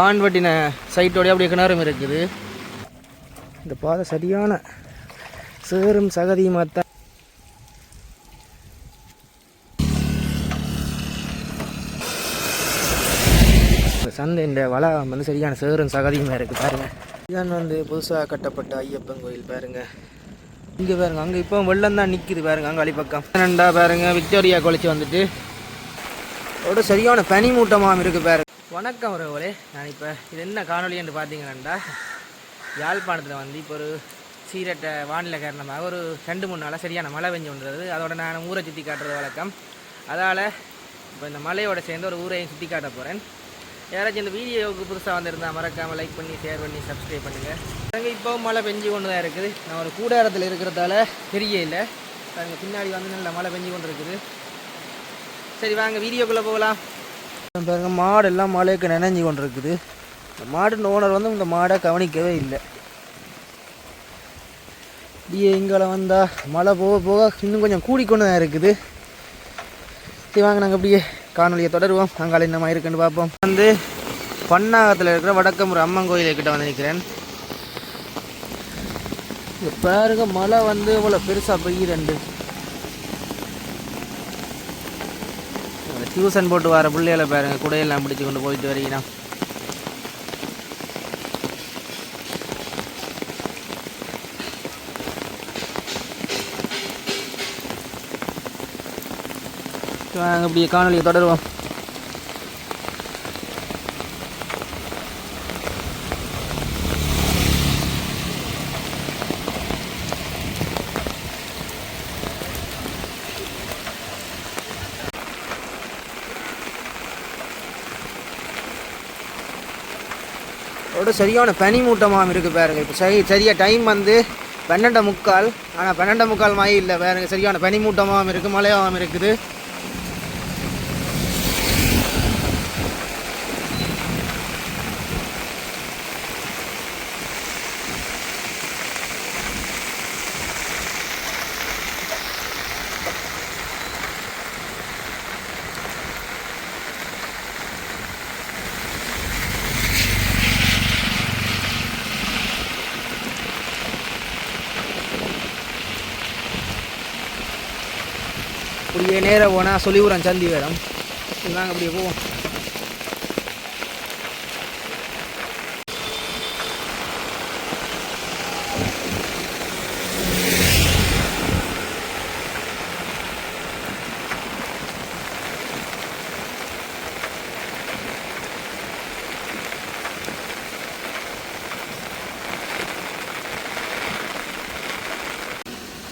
பான் வட்டின சைட்டோடய அப்படியே கிணறும் இருக்குது. இந்த பாதை சரியான சேரும் சகதியுமாக தான் சந்தை இந்த வளம் வந்து சரியான சேரும் சகதியுமாக இருக்குது பாருங்க. இதான் வந்து புதுசாக கட்டப்பட்ட ஐயப்பன் கோயில் பாருங்க. இங்கே பாருங்க அங்கே இப்போ வெள்ளம் தான் நிற்கிது பாருங்க அங்கே அடிப்பக்கம். ரெண்டா பாருங்க விக்டோரியா குளிச்சு வந்துட்டு. அதோட சரியான பனி மூட்டமாகவும் இருக்குது பாருங்க. வணக்கம் உறவுகளே. நான் இப்போ இது என்ன காணொலின்னு பார்த்தீங்கன்னா யாழ்ப்பாணத்தில் வந்து இப்போ ஒரு சீரட்ட வானிலை காரணமாக ஒரு ரெண்டு மூணு நாளாக சரியான மழை பெஞ்சு கொண்டுறது அதோட நான் ஊரை சுற்றி காட்டுறது வழக்கம். அதால் இப்போ இந்த மலையோட சேர்ந்து ஒரு ஊரையும் சுற்றி காட்ட போகிறேன் யாராச்சும் இந்த வீடியோவுக்கு புதுசாக வந்திருந்தால் மறக்காமல் லைக் பண்ணி ஷேர் பண்ணி சப்ஸ்கிரைப் பண்ணுங்கள் பாருங்க இப்போவும் மழை பெஞ்சு கொண்டு தான் இருக்குது. நான் ஒரு கூடாரத்தில் இருக்கிறதால தெரிய இல்லை பாருங்க பின்னாடி வந்து நல்ல மழை பெஞ்சு கொண்டு இருக்குது சரி வாங்க வீடியோக்குள்ளே போகலாம். பாருங்க. மாடு எல்லாம் மழைக்கு நினைஞ்சு கொண்டு இருக்குது இந்த மாடு ஓனர் வந்து இந்த மாடை கவனிக்கவே இல்லை. இப்படியே இங்கே வந்தால் மழை போக போக இன்னும் கொஞ்சம் கூடிக்கொண்டு தான் இருக்குது. சரி வாங்க நாங்கள் அப்படியே காணொலியை தொடருவோம். அங்கால என்னமா இருக்குன்னு பார்ப்போம். வந்து பன்னாகத்தில் இருக்கிற வடக்கம்பூர் அம்மன் கோயிலுக்கிட்ட வந்து நிற்கிறேன் பாருங்க மழை வந்து இவ்வளோ பெருசாக பெய்யுதுண்டு. டியூஷன் போட்டு வர பிள்ளைகளை பாருங்க குடையெல்லாம் பிடிச்சி கொண்டு போயிட்டு வரீங்கன்னா. நாங்கள் அப்படியே காணொலியை தொடருவோம். அதோட சரியான பனி மூட்டமாகவும் இருக்குது பாருங்க. இப்போ சரி சரியாக டைம் வந்து பன்னெண்டை முக்கால். ஆனால் பன்னெண்டை முக்கால் மாதிரி இல்லை பாருங்க. சரியான பனி மூட்டமாகவும் இருக்குது மழையாகவும் இருக்குது. அப்படியே நேராக போனால் சொல்லிவிடுறேன் சந்தி வேடம் நாங்கள் அப்படியே போவோம்.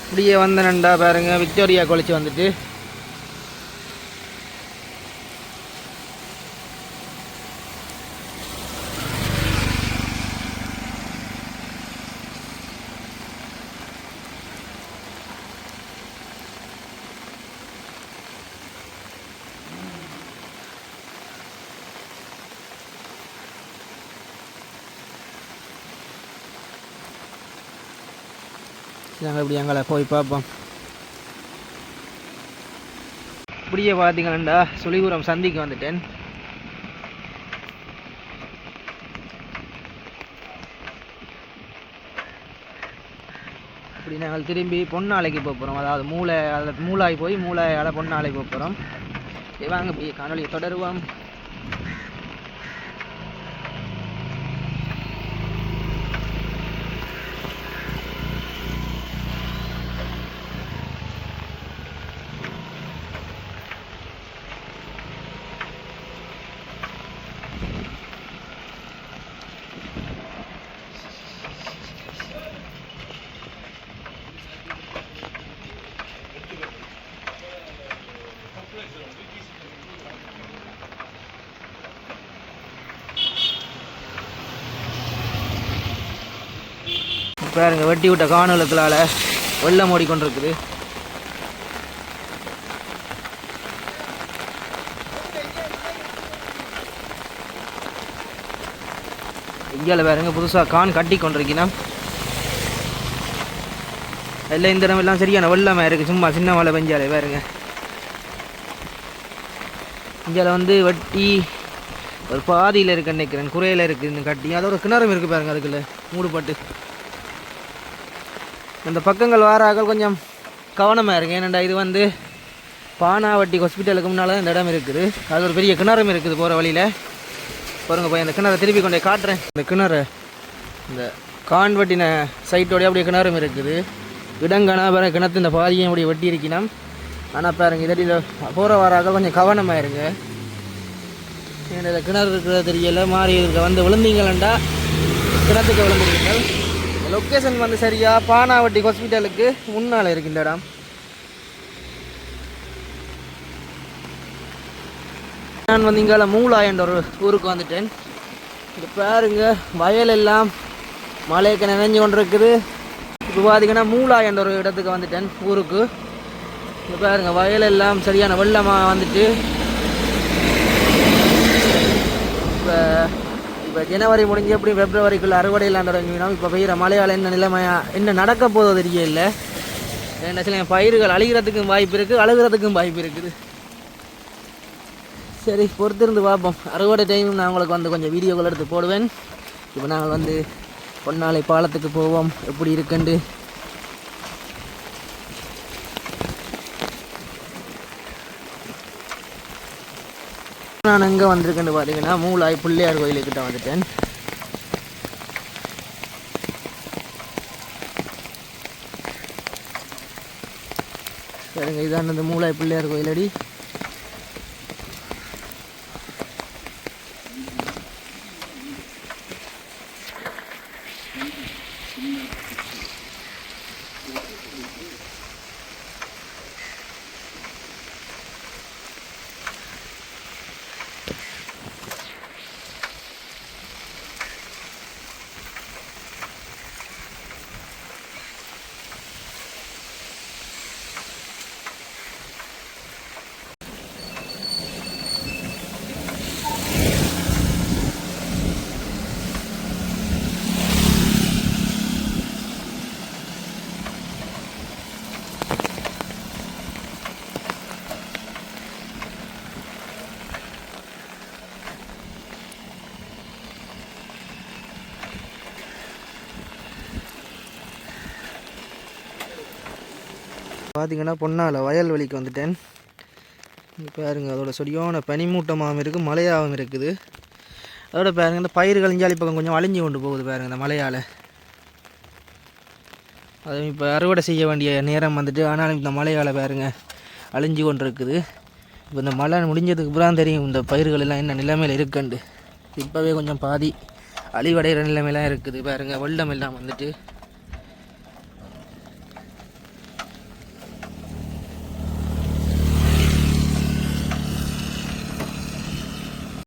இப்படியே வந்தனண்டா பாருங்க. விக்டோரியா குளிச்சு வந்துட்டு. நாங்கள் இப்படி எங்களை போய் பார்ப்போம். இப்படியே பார்த்தீங்கன்னா சுழிபுரம் சந்திக்கு வந்துட்டேன். இப்படி நாங்கள் திரும்பி பொன்னாலைக்கு போக போகிறோம் அதாவது மூளை அதில் மூளாய் போய் மூளையால் பொன்னாலைக்கு போக போகிறோம் வாங்க இப்படி காணொலியை தொடருவோம். பாருங்க வெட்டி விட்ட காணொலக்களால் வெள்ளம் ஓடிக்கொண்டிருக்குது இந்தியாவில் பாருங்க புதுசாக கான் கட்டி கொண்டிருக்கீங்கன்னா எல்லாம் இந்த இடம் எல்லாம் சரியான வெள்ளமாக இருக்குது சும்மா சின்ன மழை பெஞ்சாலே பாருங்க. இந்தியாவில் வந்து வெட்டி ஒரு பாதியில் இருக்க நினைக்கிறேன் குறையில் இருக்குதுன்னு கட்டி. அதோட கிணறும் இருக்குது பாருங்க அதுக்குள்ள மூடுபட்டு. இந்த பக்கங்கள் வாராக கொஞ்சம் கவனமாக இருக்கு ஏனண்டா இது வந்து பானாவட்டி ஹாஸ்பிட்டலுக்கு முன்னால் தான் இந்த இடம் இருக்குது. அது ஒரு பெரிய கிணறும் இருக்குது போகிற வழியில். பாருங்க போய் அந்த கிணறை திருப்பி கொண்டே காட்டுறேன். இந்த கிணறு இந்த கான்வெட்டின சைட்டோடைய அப்படியே கிணறும் இருக்குது. இடங்கனா பாருங்க கிணத்து இந்த பாதியும் அப்படியே வெட்டி இருக்கணும் ஆனால் பாருங்க இதடியில் போகிற வாராக கொஞ்சம் கவனமாக இருங்க. ஏன்னா இந்த கிணறு இருக்கிறது தெரியல. மாறி இருக்க வந்து விழுந்தீங்களா கிணத்துக்கு விழுந்துருங்கள் லொக்கேஷன் வந்து சரியா பானாவட்டி ஹாஸ்பிட்டலுக்கு முன்னால் இருக்கு இந்த இடம் நான் வந்து இங்கே மூலா என்ற ஒரு ஊருக்கு வந்துட்டேன். இது பாருங்க வயல் எல்லாம் மழைக்கு நினைஞ்சு கொண்டு இருக்குது இப்போ பார்த்தீங்கன்னா மூலா என்ற ஒரு இடத்துக்கு வந்துட்டேன் ஊருக்கு. இப்போ பாருங்கள் வயல் எல்லாம் சரியான வெள்ளமாக வந்துட்டு இப்போ இப்போ ஜனவரி முடிஞ்சு எப்படி பிப்ரவரிக்குள்ள அறுவடையெல்லாம் தொடங்கினோம் இப்போ பெய்கிற மழையால் என்ன நிலைமையா என்ன நடக்க போதோ தெரியல. என்ன சில பயிர்கள் அழுகிறதுக்கும் வாய்ப்பு இருக்குது அழுகிறதுக்கும் வாய்ப்பு இருக்குது. சரி பொறுத்திருந்து பார்ப்போம். அறுவடை டைம் நான் உங்களுக்கு வந்து கொஞ்சம் வீடியோக்கள் எடுத்து போடுவேன். இப்போ நாங்கள் வந்து பொன்னாலை பாலத்துக்கு போவோம். எப்படி இருக்குன்ட்டு நான் எங்கே வந்திருக்கேன்னு பார்த்தீங்கன்னா மூலாய் பிள்ளையார் கோயிலுக்கிட்ட வந்துட்டேன். சரிங்க இதான் அந்த மூலாய் பிள்ளையார் கோயிலடி. பார்த்தீங்கன்னா பொன்னால வயல்வெளிக்கு வந்துட்டேன். இங்கே பாருங்க அதோட சொடியான பனிமூட்டமாகவும் இருக்குது மழையாகவும் இருக்குது. அதோட பாருங்கள் இந்த பயிர் கழிஞ்சாலி பக்கம் கொஞ்சம் அழிஞ்சு கொண்டு போகுது பாருங்க இந்த மழையால். அது இப்போ அறுவடை செய்ய வேண்டிய நேரம் வந்துட்டு ஆனாலும் இந்த மழையால் பாருங்க அழிஞ்சு கொண்டு இருக்குது இப்போ இந்த மழை முடிஞ்சதுக்கு அப்புறம் தெரியும் இந்த பயிர்கள் எல்லாம் என்ன நிலைமையில் இருக்குண்டு இப்போவே கொஞ்சம் பாதி அழிவடைகிற நிலைமையெல்லாம் இருக்குது பாருங்க வெள்ளம் எல்லாம் வந்துட்டு.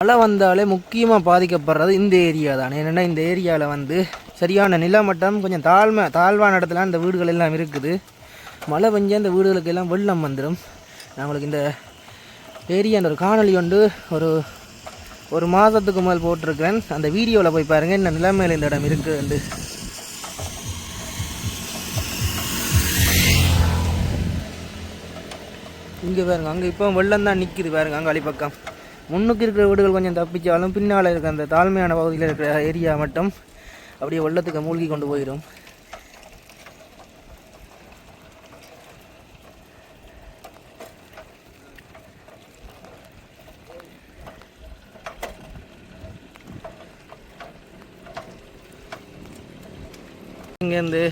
மழை வந்தாலே முக்கியமாக பாதிக்கப்படுறது இந்த ஏரியா தான். என்னென்னா இந்த ஏரியாவில் வந்து சரியான நிலமட்டம் கொஞ்சம் தாழ்மை தாழ்வான இடத்துல இந்த வீடுகள் எல்லாம் இருக்குது. மழை பெஞ்சா இந்த வீடுகளுக்கு எல்லாம் வெள்ளம் வந்துடும் நம்மளுக்கு இந்த ஏரியா ஒரு காணொலி ஒன்று ஒரு ஒரு மாதத்துக்கு மேல் போட்டிருக்கிறேன். அந்த வீடியோவில் போய் பாருங்கள் என்ன நிலைமையில் இந்த இடம் இருக்குதுண்டு இங்கே பாருங்க அங்கே இப்போ வெள்ளம் தான் நிற்கிது பாருங்க அங்கே பக்கம் முன்னுக்கு இருக்கிற வீடுகள் கொஞ்சம் தப்பிச்சாலும் பின்னால் இருக்க அந்த தாழ்மையான பகுதியில் இருக்கிற ஏரியா மட்டும் அப்படியே வெள்ளத்துக்கு மூழ்கி கொண்டு போயிடும் இங்கேருந்து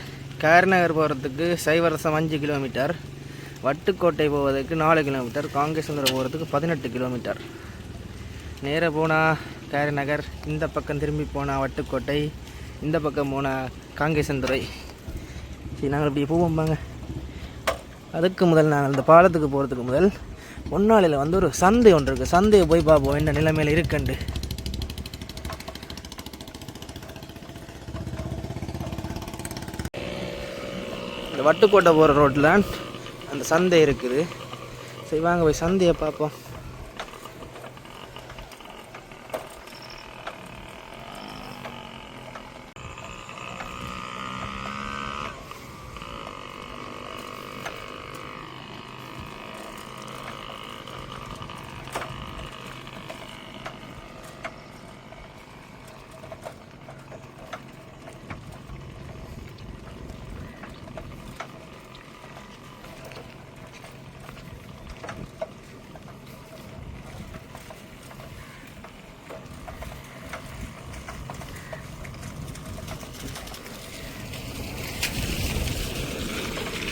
கார்நகர் போகிறதுக்கு சைவரசம் அஞ்சு கிலோமீட்டர் வட்டுக்கோட்டை போவதற்கு நாலு கிலோமீட்டர் காங்கேசந்துரம் போகிறதுக்கு பதினெட்டு கிலோமீட்டர். நேராக போனால் காரிநகர் இந்த பக்கம் திரும்பி போனால் வட்டுக்கோட்டை இந்த பக்கம் போனால் காங்கேசந்துறை சரி நாங்கள் இப்படி போவோம் பாங்க அதுக்கு முதல் நாங்கள் இந்த பாலத்துக்கு போகிறதுக்கு முதல் பொன்னாளியில் வந்து ஒரு சந்தை ஒன்று இருக்குது சந்தையை போய் பார்ப்போம் என்ன நிலைமையில் இருக்குண்டு இந்த வட்டுக்கோட்டை போகிற ரோட்டில் அந்த சந்தை இருக்குது. சரி வாங்க போய் சந்தையை பார்ப்போம்.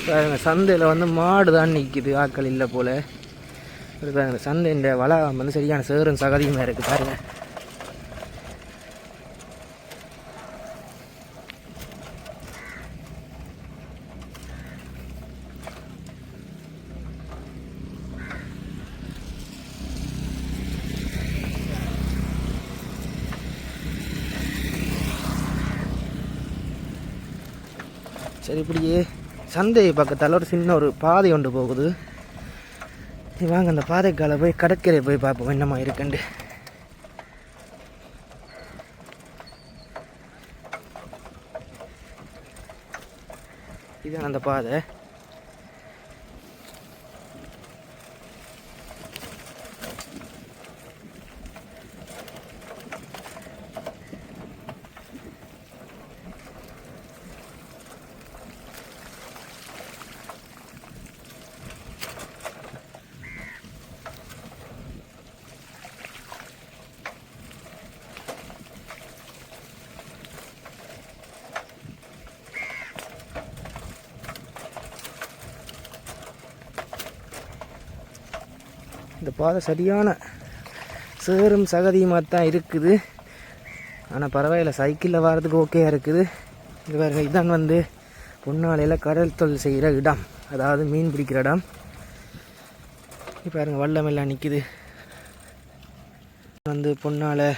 பாருங்க சந்தையில் வந்து மாடு தான் நிற்கிது ஆட்கள் இல்லை போல். இது பாருங்க சந்தை இந்த வலை வந்து சரியான சேரும் சகதியுமாக இருக்குது பாருங்கள் சரி இப்படியே சந்தை பக்கத்தால் ஒரு சின்ன ஒரு பாதை ஒன்று போகுது. வாங்க அந்த பாதைக்கால போய் கடற்கரை போய் பார்ப்போம் என்னமா இருக்குண்டு இதுதான் அந்த பாதை. இந்த பாதை சரியான சேரும் சகதியுமாக தான் இருக்குது. ஆனால் பரவாயில்ல சைக்கிளில் வர்றதுக்கு ஓகேயா இருக்குது. இது பாருங்க இதான் வந்து பொன்னாலையில் கடல் தொழில் செய்கிற இடம். அதாவது மீன் பிடிக்கிற இடம். இப்போ பாருங்க வல்லம் எல்லாம் நிற்கிது வந்து பொன்னால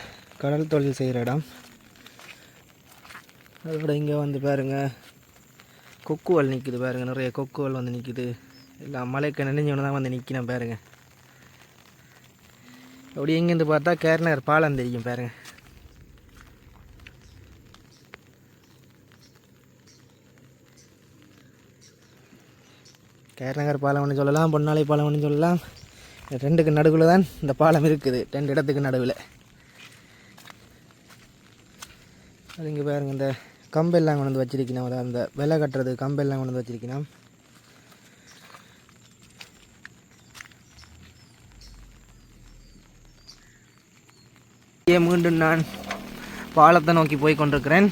கடல் தொழில் செய்கிற இடம். அதோட இங்கே வந்து பாருங்க கொக்குவல் நிற்கிது பாருங்க நிறைய கொக்குவல் வந்து நிற்குது எல்லாம் மலைக்கு நினைஞ்சவன தான் வந்து நிற்கிறேன் பாருங்கள் அப்படி எங்கேருந்து பார்த்தா கேரனர் பாலம் தெரியும் பாருங்கள் கேரநகர் பாலம்னு சொல்லலாம் பொன்னாலை பாலம்னு சொல்லலாம். இந்த ரெண்டுக்கு நடுவில் தான் இந்த பாலம் இருக்குது. ரெண்டு இடத்துக்கு நடுவில். அது இங்கே பாருங்க இந்த கம்பெல்லாம் கொண்டு வந்து வச்சிருக்கணும். அதாவது அந்த விலை கட்டுறது கம்பெல்லாம் கொண்டு வந்து வச்சிருக்கணும். மீண்டும் நான் பாலத்தை நோக்கி போய் கொண்டிருக்கிறேன்.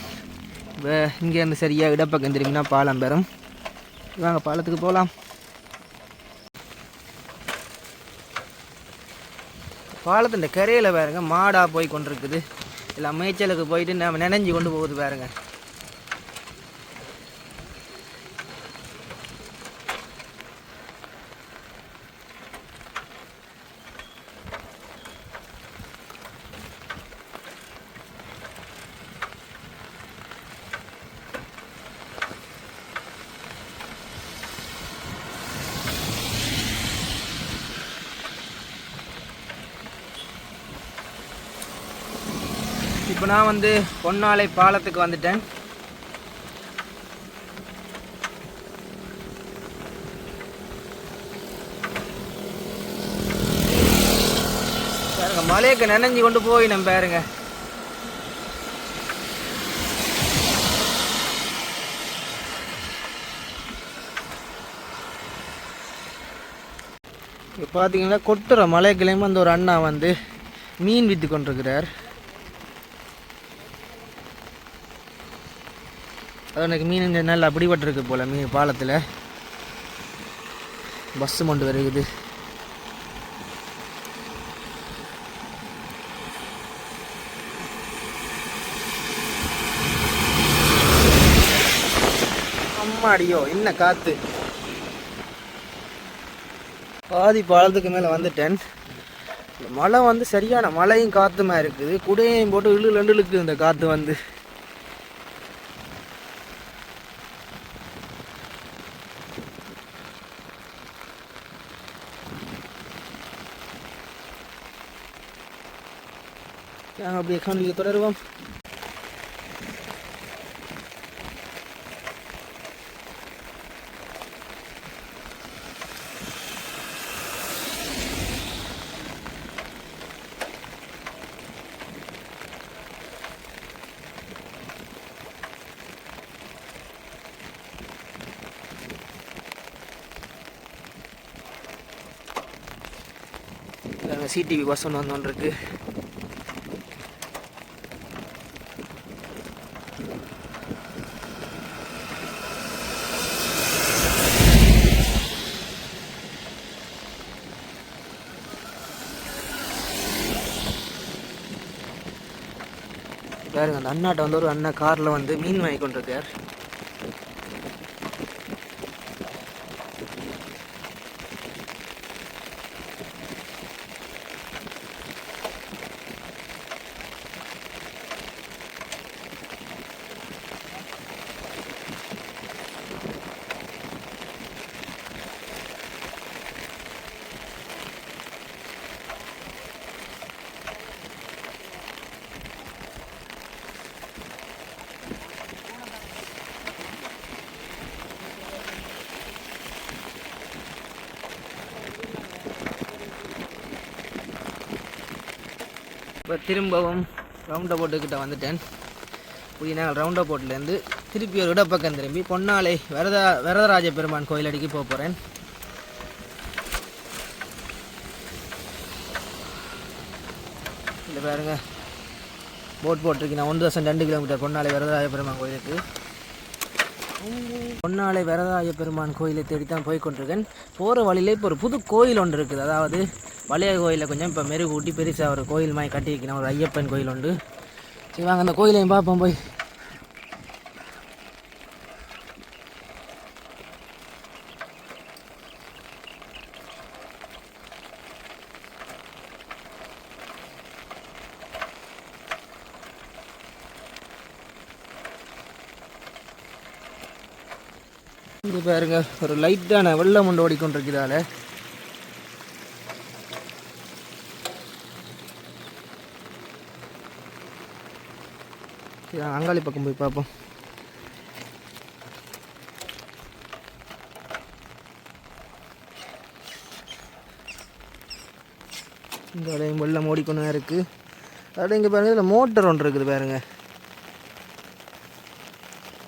இங்கேருந்து சரியாக இடப்பக்கம் திரும்பினா பாலம் பெறும். வாங்க பாலத்துக்கு போகலாம் பாலத்தின் கரையில் பாருங்கள் மாடாக போய் கொண்டிருக்குது. எல்லாம் மேய்ச்சலுக்கு போயிட்டு நம்ம நினைஞ்சு கொண்டு போகுது பாருங்கள் இப்போ நான் வந்து பொன்னாலை பாலத்துக்கு வந்துட்டேன். பாருங்க மலையக்கு நனைஞ்சு கொண்டு போய் நம்ம பாருங்க. இப்போ பார்த்தீங்கன்னா கொட்டுற மலைக்கிழமை அந்த ஒரு அண்ணா வந்து மீன் விற்று கொண்டிருக்கிறார். அது எனக்கு மீன் இங்கே நல்லா பிடிபட்டிருக்கு போல் மீன் பாலத்தில். பஸ்ஸு கொண்டு வருகுது. அம்மாடியோ என்ன காத்து? பாதி பாலத்துக்கு மேலே வந்துட்டேன். மழை வந்து சரியான மழையும் காத்துமா இருக்குது. குடையையும் போட்டு இழு இழுக்கு இந்த காற்று வந்து. நாங்கள் அப்படியே காணொலியை தொடருவோம் சிடிவி பஸ் ஒன்று வந்து ஒன்று பாருங்க அந்த அண்ணாட்ட வந்து ஒரு அண்ணன் காரில் வந்து மீன் வாங்கி கொண்டிருக்கார். இப்போ திரும்பவும் ரவுண்ட் போட்டுக்கிட்ட வந்துட்டேன். புதிய நாள் ரவுண்ட் போட்லேருந்து திருப்பி ஒரு இடப்பக்கம் திரும்பி பொன்னாலை வரதா வரதராஜ பெருமான் கோயில் அடிக்கு போக போகிறேன் இல்லை பாருங்கள் போட் போட்டிருக்கேன் நான் ஒன்று தசம் ரெண்டு கிலோமீட்டர் பொன்னாலை வரதராஜ பெருமான் கோயிலுக்கு. பொன்னாலை வரதாய பெருமான் கோயிலை தேடி தான் போய் கொண்டிருக்கேன். போகிற வழியிலே இப்போ ஒரு புது கோயில் ஒன்று இருக்குது. அதாவது பழைய கோயிலில் கொஞ்சம் இப்போ மெருகூட்டி பெருசாக ஒரு கோயில் மாதிரி கட்டி வைக்கணும் ஒரு ஐயப்பன் கோயில் உண்டு. சரி வாங்க அந்த கோயிலையும் பார்ப்போம் போய். இங்கே பாருங்க ஒரு லைட்டான வெள்ளம் ஒன்று ஓடிக்கொண்டிருக்குதால அங்காளி பக்கம் போய் பார்ப்போம். இந்த வெள்ளம் ஓடிக்கொண்டு தான் இருக்குது அதோட இங்கே பாருங்க இதில் மோட்டர் ஒன்று இருக்குது பாருங்க.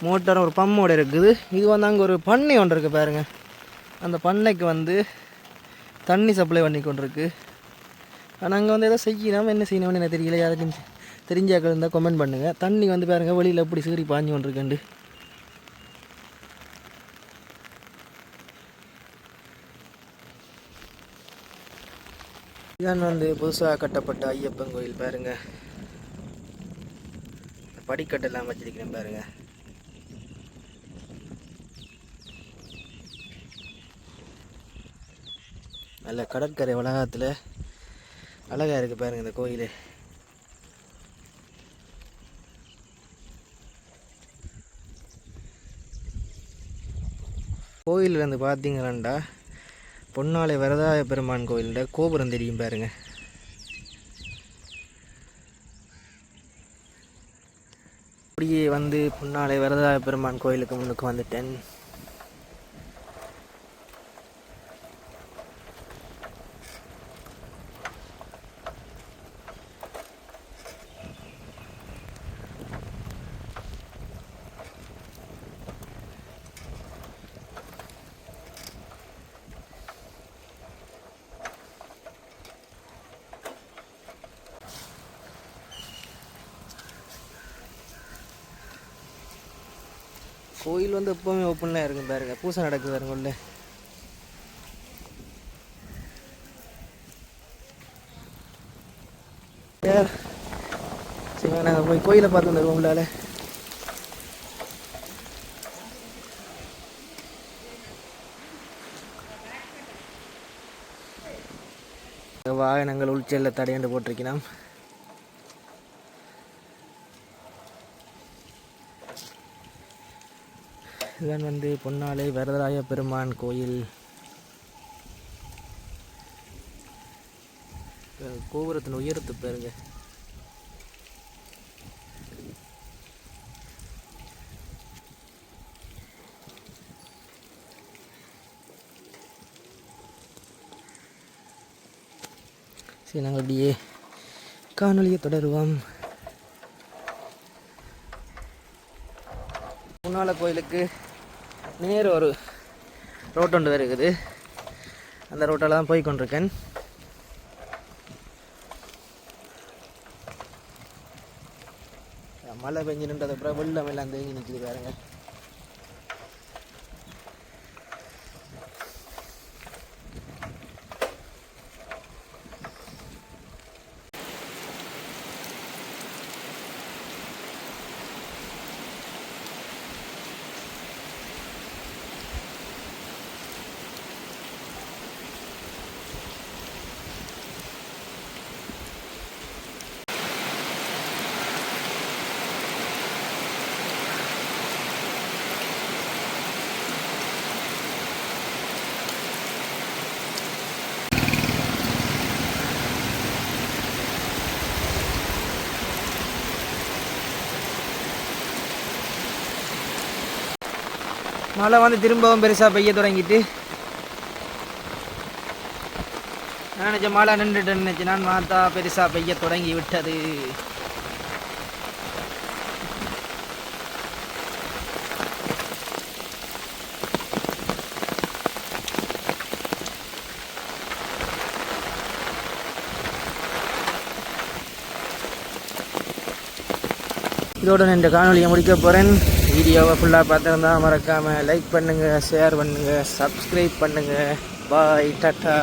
மோட்டரும் ஒரு பம்மோட இருக்குது. இது வந்து அங்கே ஒரு பண்ணை ஒன்று இருக்குது பாருங்கள் அந்த பண்ணைக்கு வந்து தண்ணி சப்ளை பண்ணி கொண்டிருக்கு. ஆனால் அங்கே வந்து எதாவது செய்யணும் என்ன செய்யணும்னு எனக்கு தெரியல. யாராச்சும் தெரிஞ்சாக்கள் இருந்தால் கமெண்ட் பண்ணுங்கள் தண்ணி வந்து பாருங்கள் வெளியில் எப்படி சீறி பாஞ்சு கொண்டிருக்கண்டு. இதான் வந்து புதுசாக கட்டப்பட்ட ஐயப்பன் கோயில் பாருங்கள் படிக்கட்டெல்லாம் வச்சிருக்கிறேன் பாருங்கள் நல்ல கடற்கரை வளாகத்தில் அழகாக இருக்குது பாருங்கள் இந்த கோயில். கோயில் வந்து பார்த்தீங்களாண்டா பொன்னாலை வரதாய பெருமான் கோயிலோட கோபுரம் தெரியும் பாருங்க. அப்படியே வந்து பொன்னாலை வரதாய பெருமான் கோயிலுக்கு முன்னுக்கு வந்துட்டேன். கோயில் வந்து எப்போவுமே ஓப்பன்லாம் இருக்கும் பாருங்க. பூசை நடக்குது பாருங்க உள்ள. சரி நாங்கள் போய் கோயிலை பார்த்து வந்துருவோம் உள்ளால. வாகனங்கள் உள்செல்ல தடையாண்டு போட்டிருக்கிறோம். இதுதான் வந்து பொன்னாலை வரதராய பெருமான் கோயில். கோபுரத்தின் உயரத்து பாருங்க. சரி நாங்கள் அப்படியே காணொலியை தொடருவோம். முன்னால கோயிலுக்கு நேர் ஒரு ரோட் ஒன்று இருக்குது. அந்த ரோட்டில் தான் போய் கொண்டிருக்கேன். மழை பெஞ்சு நின்றது அப்புறம் வெள்ளம் எல்லாம் தேங்கி நிற்கிது பாருங்க. மழை வந்து திரும்பவும் பெருசாக பெய்ய தொடங்கிட்டு. நான் நினச்ச மழை நின்றுட்டு நினச்சி நான் மாத்தா பெருசாக பெய்ய தொடங்கி விட்டது. இதோட நான் இந்த காணொலியை முடிக்க போகிறேன் வீடியோவை ஃபுல்லாக பார்த்துருந்தா மறக்காமல் லைக் பண்ணுங்கள் ஷேர் பண்ணுங்கள் சப்ஸ்கிரைப் பண்ணுங்கள் பாய் டாட்டா.